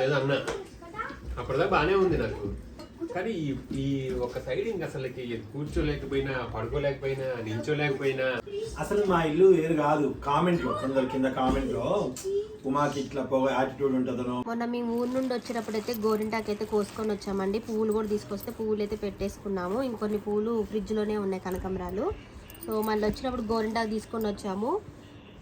లేదు అన్న అప్పటిదాకా బాగానే ఉంది నాకు. కానీ ఈ ఈ ఒక సైడ్ ఇంక అసలుకి కూర్చోలేకపోయినా పడుకోలేకపోయినా నించోలేకపోయినా అసలు మా ఇల్లు వేరు కాదు. కామెంట్లో కొందరు కింద కామెంట్లో ఉమాకి ఇట్లా పోగా యాటిట్యూడ్ ఉంటుందనో. మొన్న మేము ఊరు నుండి వచ్చేటప్పుడు అయితే గోరింటాకు అయితే కోసుకొని వచ్చామండి. పువ్వులు కూడా తీసుకొస్తే పువ్వులు అయితే పెట్టేసుకున్నాము. ఇంకొన్ని పువ్వులు ఫ్రిడ్జ్లోనే ఉన్నాయి కనకంబరాలు. సో మళ్ళీ వచ్చినప్పుడు గోరింటాకు తీసుకొని వచ్చాము.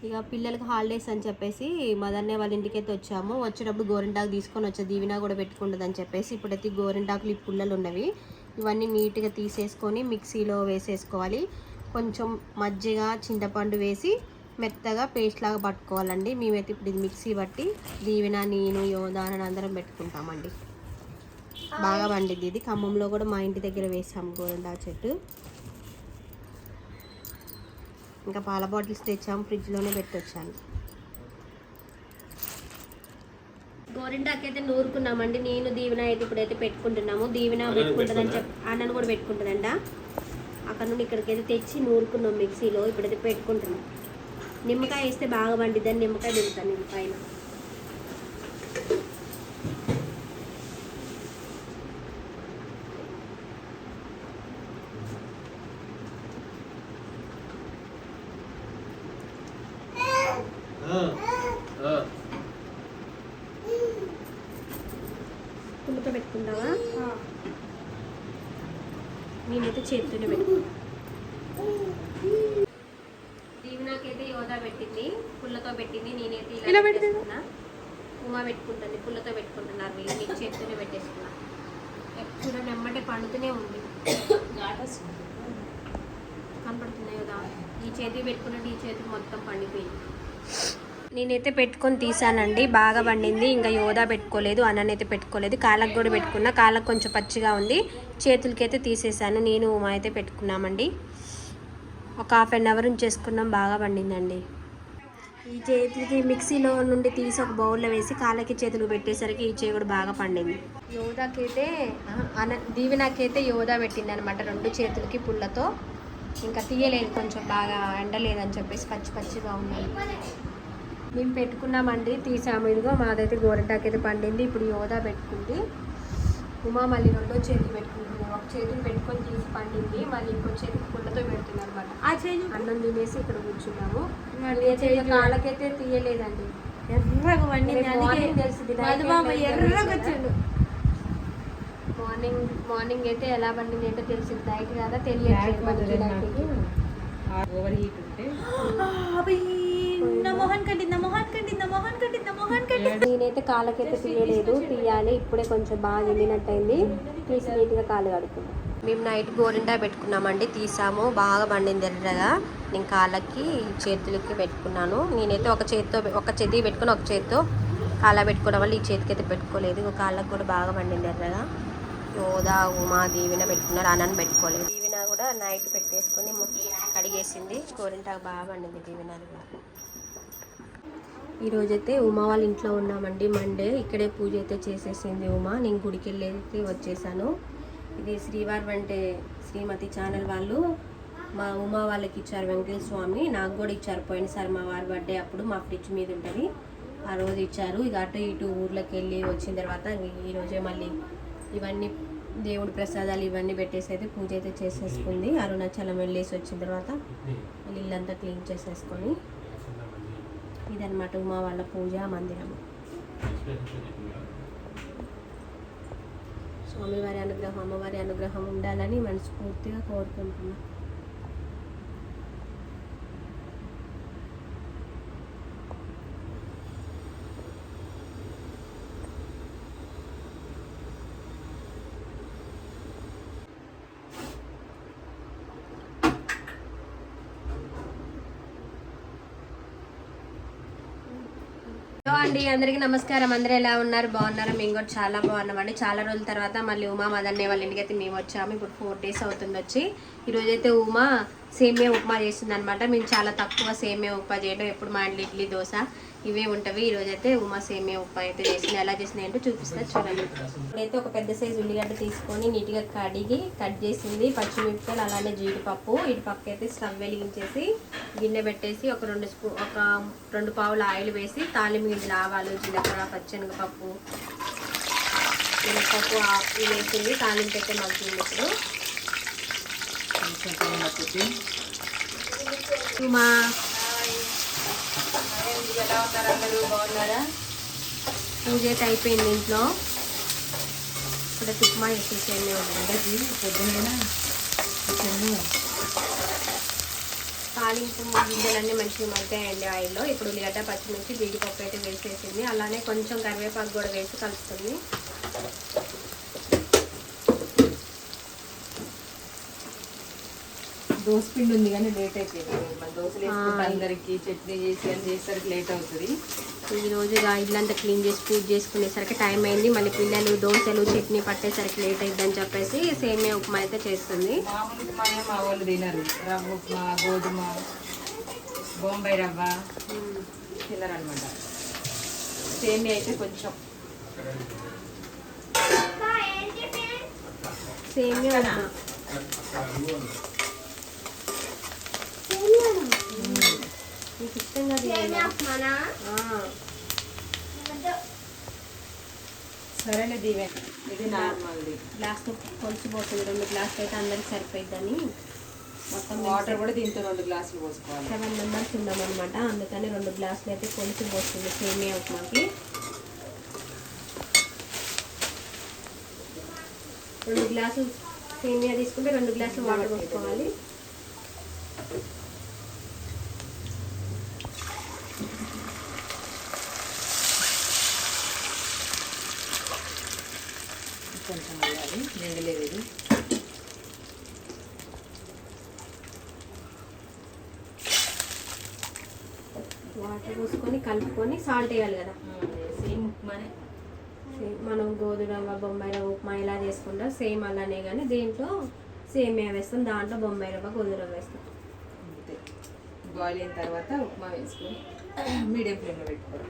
ఇక పిల్లలకి హాలిడేస్ అని చెప్పేసి మదర్నే వాళ్ళ ఇంటికి అయితే వచ్చాము. వచ్చేటప్పుడు గోరింటాకు తీసుకొని వచ్చా. దీవినా కూడా పెట్టుకుంటుంది అని చెప్పేసి ఇప్పుడైతే గోరింటాకులు ఈ పుల్లలు ఉన్నవి. ఇవన్నీ నీట్గా తీసేసుకొని మిక్సీలో వేసేసుకోవాలి. కొంచెం మజ్జిగ చింతపండు వేసి మెత్తగా పేస్ట్ లాగా పట్టుకోవాలండి. మేమైతే ఇప్పుడు ఇది మిక్సీ పట్టి దీవెన నేను యోధాన అందరం పెట్టుకుంటామండి. బాగా పండిద్ది ఇది. ఖమ్మంలో కూడా మా ఇంటి దగ్గర వేసాం గోరింటా చెట్టు. ఇంకా పాల బాటిల్స్ తెచ్చాము ఫ్రిడ్జ్లోనే పెట్టొచ్చాను. గోరింటాకి అయితే నూరుకున్నామండి. నేను దీవెన అయితే ఇప్పుడైతే పెట్టుకుంటున్నాము. దీవెన పెట్టుకుంటుందని చెప్పి అన్నను కూడా పెట్టుకుంటుందంట. అక్కడ నుండి ఇక్కడికైతే తెచ్చి నూరుకున్నాం మిక్సీలో. ఇప్పుడైతే పెట్టుకుంటున్నాం. నిమ్మకాయ వేస్తే బాగా పండిద్దని నిమ్మకాయ పెడతాను నేను పైన ఆ, పుల్లతో పెట్టుకుంటావా నేనైతే చేతితోనే పెట్టుకుంటా యోగా పెట్టింది పుల్లతో పెట్టింది నేనైతే ఇలా పెట్టేసుకున్నా ఉమా పెట్టుకుంటుంది పుల్లతో పెట్టుకుంటున్నారు వీళ్ళు నేను చేతితోనే పెట్టేసుకున్నా చూడండి ఎమ్మటే పండుతూనే ఉంది. కనపడుతున్నాయి కదా ఈ పెట్టుకున్నట్టు ఈ మొత్తం పండిపోయింది. నేనైతే పెట్టుకొని తీసానండి బాగా పండింది ఇంకా యోదా పెట్టుకోలేదు అన్ననైతే పెట్టుకోలేదు కాళ్ళకు కూడా పెట్టుకున్నా కాళ్ళకు కొంచెం పచ్చిగా ఉంది చేతులకైతే తీసేసాను నేను ఉమా అయితే పెట్టుకున్నామండి. ఒక హాఫ్ అన్ అవర్ ఉంచేసుకున్నాం బాగా పండిందండి. ఈ చేతికి మిక్సీలో నుండి తీసి ఒక బౌల్లో వేసి కాళ్ళకి చేతులు పెట్టేసరికి ఈ చేయి కూడా బాగా పండింది. యోధాకైతే ఆహా, అన దీవెనాకైతే యోధా పెట్టింది అనమాట రెండు చేతులకి పుల్లతో. ఇంకా తీయలేదు కొంచెం బాగా ఎండలేదని చెప్పేసి పచ్చి పచ్చిగా ఉన్నాయి. మేము పెట్టుకున్నామండి తీసాము. ఇదిగో మాదైతే గోరింటాకు అయితే పండింది ఇప్పుడు యోధా పెట్టుకుంది. ఉమా మళ్ళీ రెండో చేతులు పెట్టుకుంది. చేతిని పెట్టుకొని తీసి పండింది. మళ్ళీ ఇంకో చేతికి పుల్లతో పెడుతుంది అనమాట ఆ చేయి అన్నం తినేసి ఇక్కడ కూర్చున్నాము. కాళ్ళకైతే తీయలేదండి. ఎర్రగా వండింది. రేపు అందుకే మార్నింగ్ తెలిసింది. ఎర్రగా? వచ్చిండు. మార్నింగ్ మార్నింగ్ అయితే ఎలా పండింది ఏంటో తెలిసింది. నైట్ కదా. ఓవర్ హీట్ ఉంటే. నేనైతే కాళ్ళకైతే తీయలేదు తీయాలి ఇప్పుడే కొంచెం బాగా ఎండినట్టయింది. తీసి నీట్గా కాళ్ళు కడుక్కున్నాం మేము నైట్ గోరింటా పెట్టుకున్నామండి తీసాము. బాగా పండింది ఎర్రగా. నేను కాళ్ళకి చేతులకి పెట్టుకున్నాను. నేనైతే ఒక చేతితో ఒక చేతికి పెట్టుకుని ఒక చేతితో కాళ్ళ పెట్టుకోవడం వల్ల ఈ చేతికి అయితే పెట్టుకోలేదు. ఇంకో కాళ్ళకి కూడా బాగా పండింది ఎర్రగా. యోధా ఉమా దీవెన పెట్టుకున్నారు. అన్నని పెట్టుకోలేదు. దీవెన కూడా నైట్ పెట్టేసుకొని కడిగేసింది. గోరింటాకు బాగా పండింది దీవెన కూడా. ఈరోజైతే ఉమా వాళ్ళ ఇంట్లో ఉన్నామండి. మండే ఇక్కడే పూజ అయితే చేసేసింది ఉమా. నేను గుడికి వెళ్ళి వచ్చేసాను. ఇది శ్రీవారి అంటే శ్రీమతి ఛానల్ వాళ్ళు. మా ఉమా వాళ్ళకి ఇచ్చారు వెంకటేశ్వర స్వామి నాకు కూడా ఇచ్చారు. పోయినసారి మా వారి బర్త్డే అప్పుడు మా ఫ్రిడ్జ్ మీద ఉంటుంది. ఆ రోజు ఇచ్చారు. ఇక అటు ఇటు ఊర్లోకి వెళ్ళి వచ్చిన తర్వాత ఈరోజే ఈ రోజే మళ్ళీ ఇవన్నీ దేవుడి ప్రసాదాలు ఇవన్నీ పెట్టేసి అయితే పూజ అయితే చేసేసుకుంది. అరుణాచలం వెళ్ళేసి వచ్చిన తర్వాత ఇల్లంతా క్లీన్ చేసేసుకొని ఇదన్నమాట ఉమా వాళ్ళ పూజా మందిరం. స్వామివారి అనుగ్రహం అమ్మవారి అనుగ్రహం ఉండాలని మనస్ఫూర్తిగా కోరుకుంటున్నాం. హలో అండి అందరికీ నమస్కారం. అందరూ ఎలా ఉన్నారు? బాగున్నారు? మేము కూడా చాలా బాగున్నామండి. చాలా రోజుల తర్వాత మళ్ళీ ఉమా మదన్నే వాళ్ళ ఇంటికి అయితే మేము వచ్చాము. ఇప్పుడు ఫోర్ డేస్ అవుతుంది వచ్చి. ఈరోజైతే ఉమా సేమియా ఉప్మా చేస్తుంది అనమాట మేము చాలా తక్కువ సేమియా ఉప్మా చేయడం. ఎప్పుడు మా ఇంట్లో ఇడ్లీ దోశ ఇవే ఉంటవి. ఈరోజైతే అయితే ఉమా సేమియా ఉప్మా అయితే చేసింది. ఎలా చేసింది ఏంటో చూపిస్తా చూడండి. ఇప్పుడైతే ఒక పెద్ద సైజు ఉల్లిగడ్డ తీసుకొని నీట్గా కడిగి కట్ చేసింది. పచ్చిమిరపకాయలు అలానే జీడిపప్పు. ఇటు పక్క అయితే స్టవ్ వెలిగించేసి గిన్నె పెట్టేసి ఒక రెండు స్పూ ఒక రెండు పావులు ఆయిల్ వేసి తాలింపు గింజలు ఆవాలు జీలకర్ర పచ్చనగపప్పు మినపప్పు వేసింది. తాలింపు అయితే మగ్గింది ఇప్పుడు. కొంచెం టైం పట్టుద్ది. ఉమా ఎలా పూజ అయితే అయిపోయింది ఇంట్లో ఇక్కడ తుప్మా వేసేసేమే ఉంది అందరికీ పొద్దున తాలింపు గింజలన్నీ మంచిగా మగ్గాయండి ఆయిల్లో ఇప్పుడు ఉల్లిగడ్డ పచ్చిమిర్చి జీడిపప్పు అయితే వేసేసింది అలానే కొంచెం కరివేపాకు కూడా వేసి కలుపుతుంది పిండి ఉంది కానీ లేట్ అయిపోయింది. మన దోశలు వేసుకుంటే. అందరికి చట్నీ చేసి అని చేసేసరికి లేట్ అవుతుంది. ఈ రోజు ఇక ఇల్లంతా క్లీన్ చేసి పూజ చేసుకునేసరికి టైం అయింది. మళ్ళీ పిల్లలు దోశలు చట్నీ పట్టేసరికి లేట్ అయిద్దని చెప్పేసి సేమియా ఉప్మా అయితే చేస్తుంది. మామూలు మా వాళ్ళు తినరు. రవ్వ ఉప్మా గోధుమ బొంబాయి రవ్వ తినరనమాట సేమియా అయితే కొంచెం. సేమియా ఉప్మా. నీకు ఇష్టం కదా సరేలే దీవె. ఇది నార్మల్ది. గ్లాస్తో కొలిసిపోతుంది రెండు గ్లాసులు అయితే అందరికి సరిపోయిద్దని. మొత్తం వాటర్ కూడా దీంతో రెండు గ్లాసులు పోసుకోవాలి. సెవెన్ మెంబర్స్ ఉన్నామన్నమాట. అందుకని రెండు గ్లాసులు అయితే కొలిసి పోస్తుంది సేమియా ఉప్మాకి. రెండు గ్లాసులు సేమియా తీసుకుంటే రెండు గ్లాసులు వాటర్ పోసుకోవాలి కొంచెం వేయాలి నిండలేదు ఇది వాటర్ పోసుకొని కలుపుకొని సాల్ట్ వేయాలి కదా. సేమ్ ఉప్మానే. సేమ్ మనం గోధుమ రవ్వ బొంబాయి రవ్వ ఉప్మా ఇలా చేసుకుంటాం. సేమ్ అలానే కానీ దీంట్లో సేమియా వేస్తాం. దాంట్లో బొంబాయి రవ్వ గోధుమ రవ్వ వేస్తాం. అంతే. బాయిల్ అయిన తర్వాత ఉప్మా వేసుకొని మీడియం ఫ్లేమ్లో పెట్టుకోవాలి.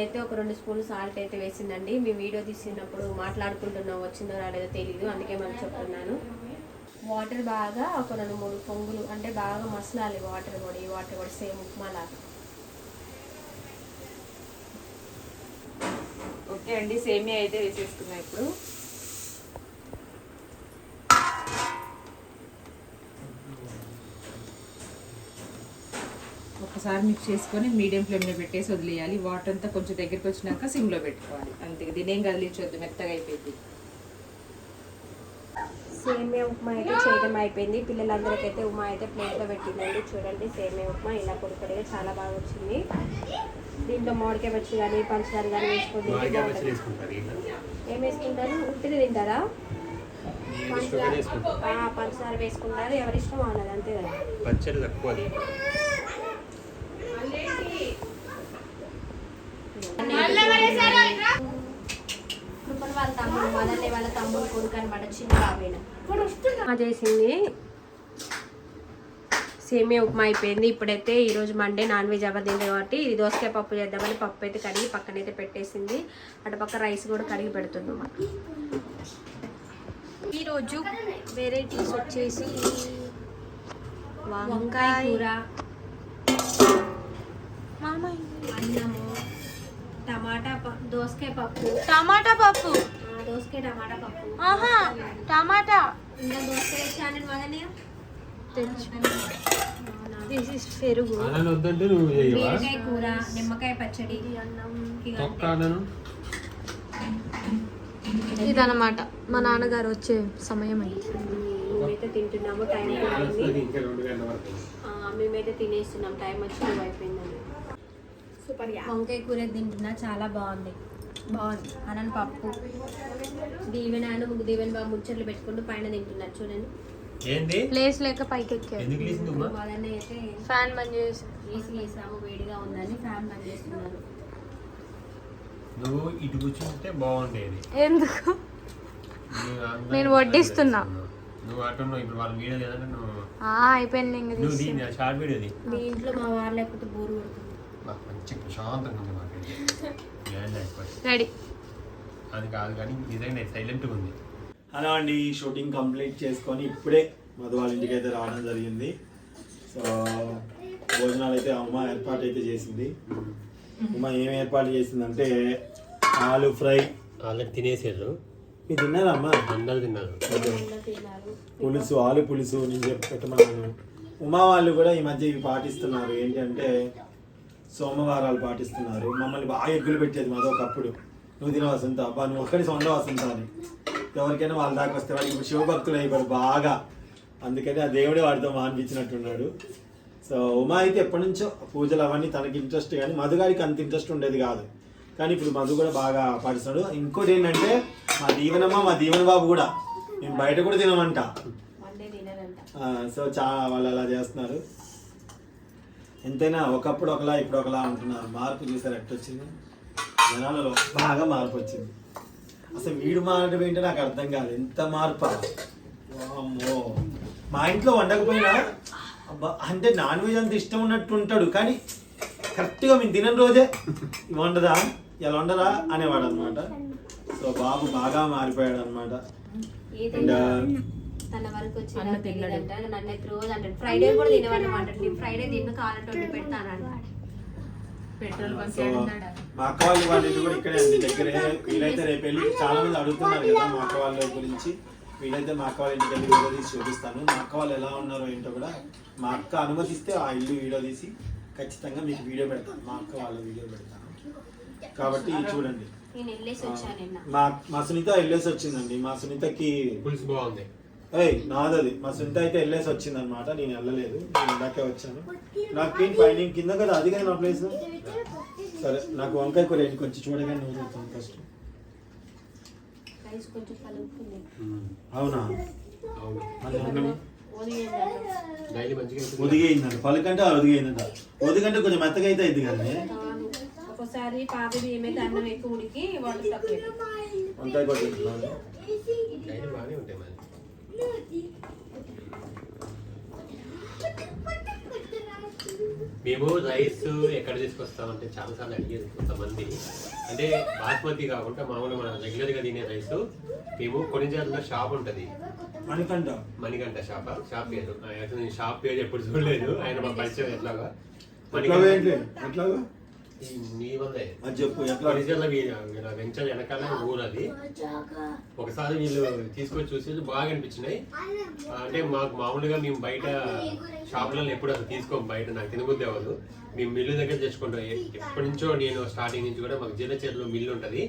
అయితే ఒక రెండు స్పూన్లు సాల్ట్ అయితే వేసిందండి. మీ వీడియో తీసినప్పుడు మాట్లాడుకుంటున్నాం వచ్చిందో రాలేదో తెలియదు అందుకే మనం చెప్తున్నాను. వాటర్ బాగా ఒక రెండు మూడు పొంగులు అంటే బాగా మసలాలి వాటర్ కూడా ఈ వాటర్ కూడా సేమ్ ఉప్మా లాగా ఓకే అండి సేమియా అయితే వేసేసుకున్నా ఇప్పుడు. ఒకసారి మిక్స్ చేసుకొని మీడియం ఫ్లేమ్లో పెట్టేసి వదిలేయాలి. వాటర్ అంతా కొంచెం దగ్గరికి వచ్చినాక సిమ్లో పెట్టుకోవాలి. అంతే దీనేం కదిలించొద్దు మెత్తగా అయిపోయింది. సేమియా ఉప్మా అయితే చేయడం అయిపోయింది. పిల్లలందరికైతే ఉప్మా అయితే ప్లేట్లో పెట్టిందండి. చూడండి సేమియా ఉప్మా ఇలా పొడి పొడిగా చాలా బాగా వచ్చింది. దీంట్లో మామిడికాయ పచ్చి కానీ పంచదార కానీ ఇలా ఏం వేసుకుంటారు? ఉట్టిది తింటారా? పంచదార వేసుకుంటారు. ఎవరి ఇష్టం వాళ్ళది అంతే కదా. పచ్చడి తక్కువ వాళ్ళ తమ్ముడు మదన్నే వాళ్ళ తమ్ముడు కొడుకు అనమాట చిన్న బాబేన చేసింది. సేమియా ఉప్మా అయిపోయింది. ఇప్పుడైతే ఈరోజు మండే నాన్ వెజ్ అవ్వదింది కాబట్టి ఇది దోసకాయ పప్పు చేద్దామని పప్పు అయితే కడిగి పక్కనైతే పెట్టేసింది. అటు పక్క రైస్ కూడా కడిగి పెడుతున్నాం. ఈరోజు వెరైటీస్ వచ్చేసి వంకాయ కూర. టమాటా ప- దోసకాయ పప్పు. టమాటా పప్పు? దోసకాయ టమాటా పప్పు. ఆహా టమాటా. ఇంకా దోసకాయ వచ్చానని మదనే పెరుగు. అలా వద్దంటే నువ్వు చేయవా బీరకాయ కూర నిమ్మకాయ పచ్చడి. అనను. ఇదన్నమాట. మా నాన్నగారు వచ్చే సమయం అయింది. మేమైతే తింటున్నాము టైం మేమైతే తినేస్తున్నాం టైం వచ్చి నువ్వు అయిపోయిందని సూపర్ వంకాయ కూర తింటున్నా చాలా బాగుంది. బాగుంది. అనని పప్పు. దీవెనాను దీవెన బాబు ముచ్చట్లు పెట్టుకుంటూ పైన తింటున్నారు చూడండి. ఏంది? ప్లేస్ లేక పైకి ఎక్కారు వాళ్ళని అయితే ఫ్యాన్ బంద్ చేసి. ఏసీ వేసాము వేడిగా ఉందని ఫ్యాన్ బంద్ చేస్తున్నారు. నువ్వు ఇటు కూర్చుంటే బాగుండేది. ఎందుకు? నేను వడ్డిస్తున్నా. నువ్వు అటు నువ్వు ఇప్పుడు వాళ్ళ వీడియో లేదంటే నువ్వు ఆ, అయిపోయింది ఇంక వీడియోది దీంట్లో మా వారు లేకపోతే బోరు కొడుతుంది. మంచి ప్రశాంతంగా ఉంది మాకు. ల్యాండ్ అయిపోయి రెడీ అది కాదు కానీ నిజంగా సైలెంట్గా ఉంది. హలో అండి షూటింగ్ కంప్లీట్ చేసుకొని ఇప్పుడే మధు వాళ్ళ ఇంటికి అయితే రావడం జరిగింది. సో భోజనాలు అయితే అమ్మ ఏర్పాటు అయితే చేసింది. అమ్మ ఏం ఏర్పాటు చేసిందంటే ఆలు ఫ్రై. ఆల్రెడీ తినేసారు మీరు తిన్నారా అమ్మ? అందరు తిన్నారు. తిన్నారు పులుసు ఆలు పులుసు నేను చెప్పి పెట్టమన్నాను. ఉమా వాళ్ళు కూడా ఈ మధ్య ఇవి పాటిస్తున్నారు. ఏంటంటే సోమవారాలు పాటిస్తున్నారు. మమ్మల్ని బాగా ఎగ్గులు పెట్టేది మాది ఒకప్పుడు. నువ్వు తిన వసంత అబ్బా నువ్వు ఒక్కడి సొంత వసంత అని. ఎవరికైనా వాళ్ళ దాకా వస్తే వాడికి ఇప్పుడు శివభక్తులు అయిపోయారు బాగా. అందుకని ఆ దేవుడే వాడితో మాన్పించినట్టున్నాడు. సో ఉమా అయితే ఎప్పటి నుంచో పూజలు అవన్నీ తనకి ఇంట్రెస్ట్ కానీ మధు గారికి అంత ఇంట్రెస్ట్ ఉండేది కాదు. కానీ ఇప్పుడు మధు కూడా బాగా పాటిస్తున్నాడు ఇంకోటి ఏంటంటే మా దీవెనమ్మ మా దీవెన బాబు కూడా. మేము బయట కూడా తినమంట. సో చా వాళ్ళు అలా చేస్తున్నారు. ఎంతైనా ఒకప్పుడు ఒకలా ఇప్పుడు ఒకలా ఉంటున్నారు మార్పు చూసారు? ఎట్టొచ్చింది జనాలలో బాగా మార్పు వచ్చింది. అసలు వీడు మారడం ఏంటో నాకు అర్థం కాదు. ఎంత మార్పు? అమ్మో మా ఇంట్లో వండకపోయినా? అబ్బా అంటే నాన్ వెజ్ అంత ఇష్టం ఉన్నట్టు ఉంటాడు. కానీ కరెక్ట్గా మేము తినని రోజే వండదా? ఇలా వండరా? అనేవాడు అనమాట సో బాబు బాగా మారిపోయాడు అనమాట ఏదైనా తన వరకు వచ్చి అన్న తిన్నాడు. నన్ను అయితే రోజు అంటాడు ఫ్రైడే కూడా తినవాడు అనమాట నేను ఫ్రైడే తిన్న కాలంతో పెడతాను పెట్రోల్ బంక్ సో ఏడున్నాడా? మా అక్క వాళ్ళు వాళ్ళ ఇల్లు కూడా ఇక్కడే దగ్గరే. వీలైతే రేపు వెళ్ళి చాలా మంది అడుగుతున్నారు కదా మా అక్క వాళ్ళ గురించి. వీలైతే మా అక్క వాళ్ళ ఇంటికి వెళ్ళి వీడియో తీసి చూపిస్తాను. మా అక్క వాళ్ళు ఎలా ఉన్నారో ఏంటో కూడా మా అక్క అనుమతిస్తే ఆ ఇల్లు వీడియో తీసి ఖచ్చితంగా మీకు వీడియో పెడతాను. మా అక్క వాళ్ళ వీడియో పెడతాను. కాబట్టి చూడండి. మా మా సునీత వెళ్ళేసి వచ్చిందండి. మా సునీతకి పులుసు బాగుంది. ఏయ్ నాదది. మా సునీత అయితే వెళ్ళేసి వచ్చింది అనమాట నేను వెళ్ళలేదు. నేను ఇందాకే వచ్చాను. నాకేం పైన కింద కదా? అది కదా నా ప్లేస్ సరే నాకు వంకాయ కూర ఏంటి? కొంచెం చూడగానే నువ్వు చెప్తాను ఫస్ట్ అవునా? అవుతుంది. ఒదిగైందంట పలుకంటే ఒదిగైందంట ఒదిగంటే కొంచెం మెత్తగా అయితే అయింది కదా. ఒకసారి పాత ఏమైతే అన్నం ఎక్కువ ఉడికి వాటర్ తక్కువ వంకాయ కూర మేము రైస్ ఎక్కడ తీసుకొస్తామంటే చాలాసార్లు అడిగేది కొంతమంది అంటే బాస్మతి కాకుండా మామూలుగా మనం రెగ్యులర్గా తినే రైస్ మేము కొనిజాలలో షాప్ ఉంటుంది. మణికంఠ. మణికంఠ షాప్? షాప్ పేరు. షాప్ పేరు ఎప్పుడు చూడలేదు. ఆయన మా పరిచయం ఎట్లాగా? ఎట్లా చెప్పు ఎట్లా వెంచర్ వెనకాల ఊరు అది. ఒకసారి వీళ్ళు తీసుకొచ్చి చూసి బాగా అనిపించినాయి. అంటే మాకు మామూలుగా మేము బయట షాపులలో ఎప్పుడు అసలు తీసుకోము బయట నాకు తినబుద్ధి అవ్వదు. మేము మిల్లు దగ్గర తెచ్చుకుంటాం. ఎప్పటి నుంచో నేను స్టార్టింగ్ నుంచి కూడా మాకు జిల్లా చేతిలో మిల్లు ఉంటుంది.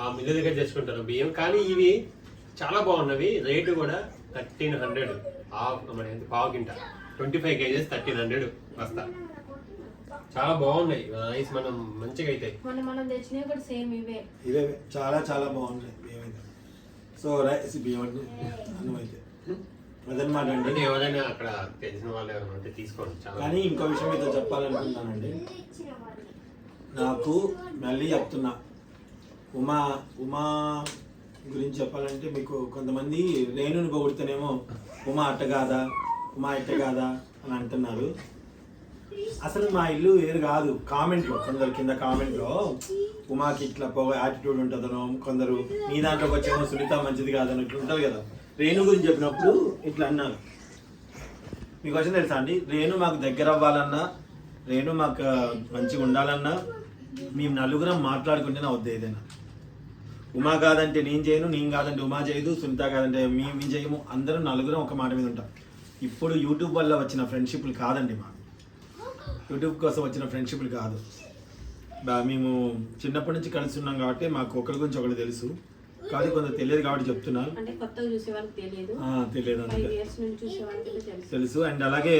ఆ మిల్లు దగ్గర తెచ్చుకుంటాను. బియ్యం కానీ ఇవి చాలా బాగున్నవి. రేటు కూడా థర్టీన్ హండ్రెడ్. మన పావు గింట twenty five cages thirteen hundred వస్తా చాలా బాగున్నాయి. రైస్ మనం మంచిగా అవుతాయి మొన్న మనం తెచ్చినవి కూడా సేమ్ ఇవే. ఇవే చాలా చాలా బాగున్నాయి. బియ్యం అయితే సో రైస్ బియ్యం అంటే అన్నం అయితే. అదనమాట అండి ఎవరైనా అక్కడ తెలిసిన వాళ్ళు ఎవరైనా ఉంటే తీసుకోండి. కానీ ఇంకో విషయం మీతో చెప్పాలనుకుంటున్నానండి. నాకు మళ్ళీ చెప్తున్నా. ఉమా ఉమా గురించి చెప్పాలంటే మీకు కొంతమంది రేణుని పొగిడితేనేమో ఉమా అట్ట కాదా ఉమా ఇట్ట కాదా అని అంటున్నారు. అసలు మా ఇల్లు వేరు కాదు. కామెంట్లో కొందరు కింద కామెంట్లో ఉమాకి ఇట్లా పోగా యాటిట్యూడ్ ఉంటుందనో కొందరు నీ దాంట్లోకి వచ్చేమో సునీత మంచిది కాదని ఇట్లా ఉంటుంది కదా. రేణు గురించి చెప్పినప్పుడు ఇట్లా అన్నారు. మీకు వచ్చింది తెలుసా అండి? రేణు మాకు దగ్గర అవ్వాలన్నా రేణు మాకు మంచిగా ఉండాలన్నా మేము నలుగురం మాట్లాడుకుంటే నా వద్దు ఏదైనా. ఉమా కాదంటే నేను చేయను నేను కాదంటే ఉమా చేయదు సునీత కాదంటే మేము మేము చేయము అందరం నలుగురం ఒక మాట మీద ఉంటాం. ఇప్పుడు యూట్యూబ్ వల్ల వచ్చిన ఫ్రెండ్షిప్లు కాదండి మాకు. యూట్యూబ్ కోసం వచ్చిన ఫ్రెండ్షిప్లు కాదు. మేము చిన్నప్పటి నుంచి కలిసి ఉన్నాం కాబట్టి మాకు ఒకరి గురించి ఒకరు తెలుసు. కాదు కొంత తెలియదు కాబట్టి వాళ్ళకి తెలియదు. తెలుసు. అండ్ అలాగే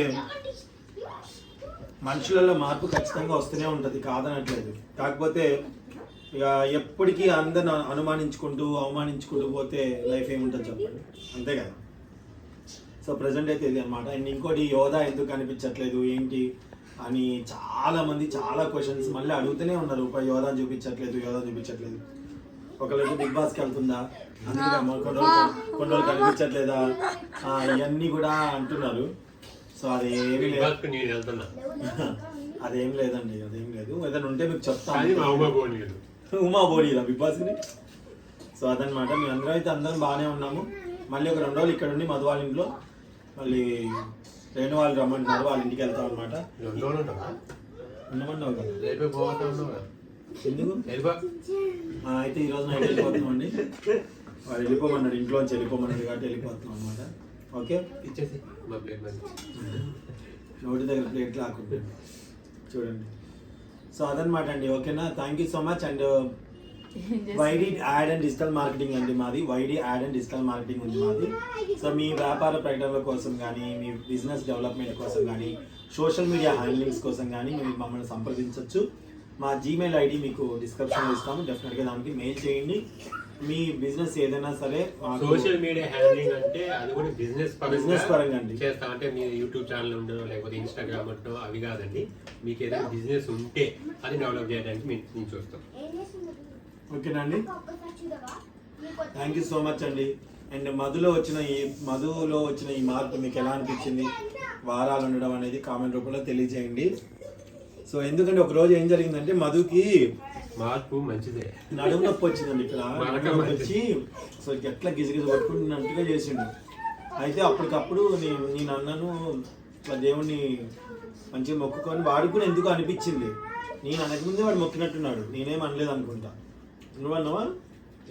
మనుషులలో మార్పు ఖచ్చితంగా వస్తూనే ఉంటుంది కాదనట్లేదు. కాకపోతే ఇక ఎప్పటికీ అందరిని అనుమానించుకుంటూ అవమానించుకుంటూ పోతే లైఫ్ ఏముంటుంది చెప్పండి. అంతే కదా? సో ప్రజెంట్ అయితే ఇది అనమాట అండ్ ఇంకోటి యోధా ఎందుకు కనిపించట్లేదు? ఏంటి? అని చాలా మంది చాలా క్వశ్చన్స్ మళ్ళీ అడుగుతూనే ఉన్నారు. "పా, యోధా చూపించట్లేదు యోధా చూపించట్లేదు. ఒకళ్ళైతే బిగ్ బాస్కి వెళ్తుందా? అందుకే మన కొన్ని రోజులు కొన్ని రోజులు కనిపించట్లేదా? ఆ, ఇవన్నీ కూడా అంటున్నారు. సో అది ఏమీ బిగ్ లేదు. అదేం లేదండి అదేం లేదు. ఏదైనా ఉంటే మీకు చెప్తాను. ఉమా బోడీరా బిగ్ బాస్ని సో అదనమాట మేము అందరం అయితే అందరం బాగానే ఉన్నాము. మళ్ళీ ఒక రెండు రోజులు ఇక్కడ ఉండి మధు వాళ్ళ ఇంట్లో మళ్ళీ రేణు వాళ్ళు రమ్మంటున్నారు వాళ్ళ ఇంటికి వెళ్తాం అనమాట రెండు ఉండమన్నావు కదా. రేపే పోతా ఎందుకు? అయితే ఈ రోజు నైట్ వెళ్ళిపోతున్నామండి. వాడు వెళ్ళిపోమన్నాడు ఇంట్లోంచి వెళ్ళిపోమన్నాడు కాబట్టి వెళ్ళిపోతున్నాం అనమాట ఓకే? ఇచ్చేసి. మా ప్లేట్ మరి నోటి దగ్గర ప్లేట్ లాక్కుంటుంది. చూడండి. సో అదనమాట అండి. ఓకేనా? Thank you so much and YD ad and digital marketing అండి మాది? YD ad and digital marketing ఉంది మాది? సో మీ వ్యాపార ప్రకటనల కోసం కానీ మీ బిజినెస్ డెవలప్మెంట్ కోసం కానీ సోషల్ మీడియా హ్యాండ్లింగ్స్ కోసం కానీ మీరు మమ్మల్ని సంప్రదించవచ్చు మా జీమెయిల్ ఐడి మీకు డిస్క్రిప్షన్లో ఇస్తాము. డెఫినెట్గా దానికి మెయిల్ చేయండి. మీ బిజినెస్ ఏదైనా సరే సోషల్ మీడియా హ్యాండ్లింగ్ అంటే అది కూడా బిజినెస్ Business పరంగా అండి. చేస్తాం. అంటే మీ యూట్యూబ్ ఛానల్ ఉండడం లేకపోతే ఇన్స్టాగ్రామ్ ఉండడం అవి కాదండి. మీకు ఏదైనా బిజినెస్ ఉంటే అది డెవలప్ చేయడానికి మేము చూస్తాం ఓకేనా అండి. థ్యాంక్ యూ సో మచ్ అండి. అండ్ మధులో వచ్చిన ఈ మధులో వచ్చిన ఈ మార్పు మీకు ఎలా అనిపించింది? వారాలు ఉండడం అనేది కామెంట్ రూపంలో తెలియజేయండి. సో ఎందుకంటే ఒక రోజు ఏం జరిగిందంటే మధుకి మార్పు మంచిదే. నడుము నొప్పి వచ్చిందండి ఇక్కడ. నడుము. వచ్చి సో ఎట్లా గిజగిజ కొట్టుకుంటున్నట్టుగా చేసిండు. అయితే అప్పటికప్పుడు నేను నేను అన్నాను దేవుణ్ణి మంచిగా మొక్కుకొని వాడికి కూడా ఎందుకు అనిపించింది? నేను అనకముందే వాడు మొక్కినట్టున్నాడు. నేనేం అనలేదు అనుకుంటా. నువ్వు అన్నావా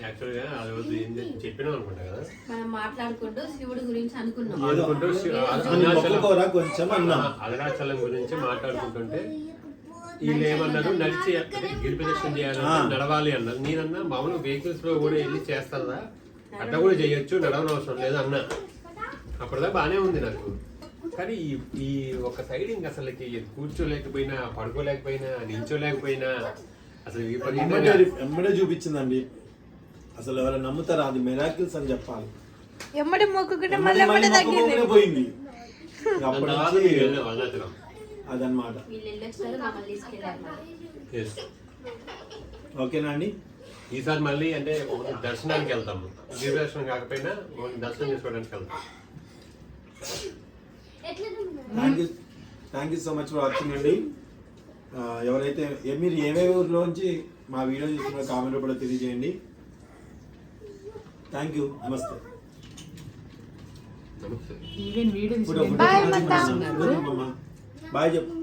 యాక్చువల్గా ఆ రోజు ఏం చెప్పినాం అనుకుంటా కదా. మనం మాట్లాడుకుంటూ శివుడి గురించి అనుకున్నాం. ఏదో అనుకుంటూ శి- అని మొక్కుకోరా కొంచెం అన్నా. అరుణాచలం గురించి మాట్లాడుకుంటుంటే వీళ్ళు ఏమన్నారు నడిచి గిరి ప్రదక్షిణ ఆ. నడవాలి అన్నారు నేనన్నా మామూలు వెహికల్స్లో కూడా వెళ్ళి చేస్తారా అట్లా కూడా చేయొచ్చు నడవని అవసరం లేదు అన్నా. అప్పటిదా బానే ఉంది నాకు. కానీ ఈ ఈ ఒక సైడ్ ఇంక అసలుకి కూర్చోలేకపోయినా పడుకోలేకపోయినా నించోలేకపోయినా అసలు ఎమ్మడే విపరీతంగా ఎమ్మడే చూపించిందండి. అసలు ఎవరైనా నమ్ముతారా? అది మెరాకిల్స్ అని చెప్పాలి. ఎమ్మడి మొక్కుకుంటే ఎమ్మడే మళ్ళీ మొక్కుకోగానే పోయింది. ఇక అప్పటి నుంచి అరుణాచలం అదనమాట. Yes. ఓకేనా అండి? ఈసారి మళ్ళీ అంటే ఓన్లీ దర్శనానికి వెళ్తాము. గిరి దర్శనం కాకపోయినా ఓన్లీ దర్శనం చేసుకోవడానికి వెళ్తాం. Thank you thank you so much for watching అండి. ఎవరైతే ఏ- మీరు ఏవే ఊర్లోంచి మా వీడియో చూస్తున్న కామెంట్ కూడా తెలియజేయండి. థ్యాంక్ యూ నమస్తే బాయ్ చెప్పు.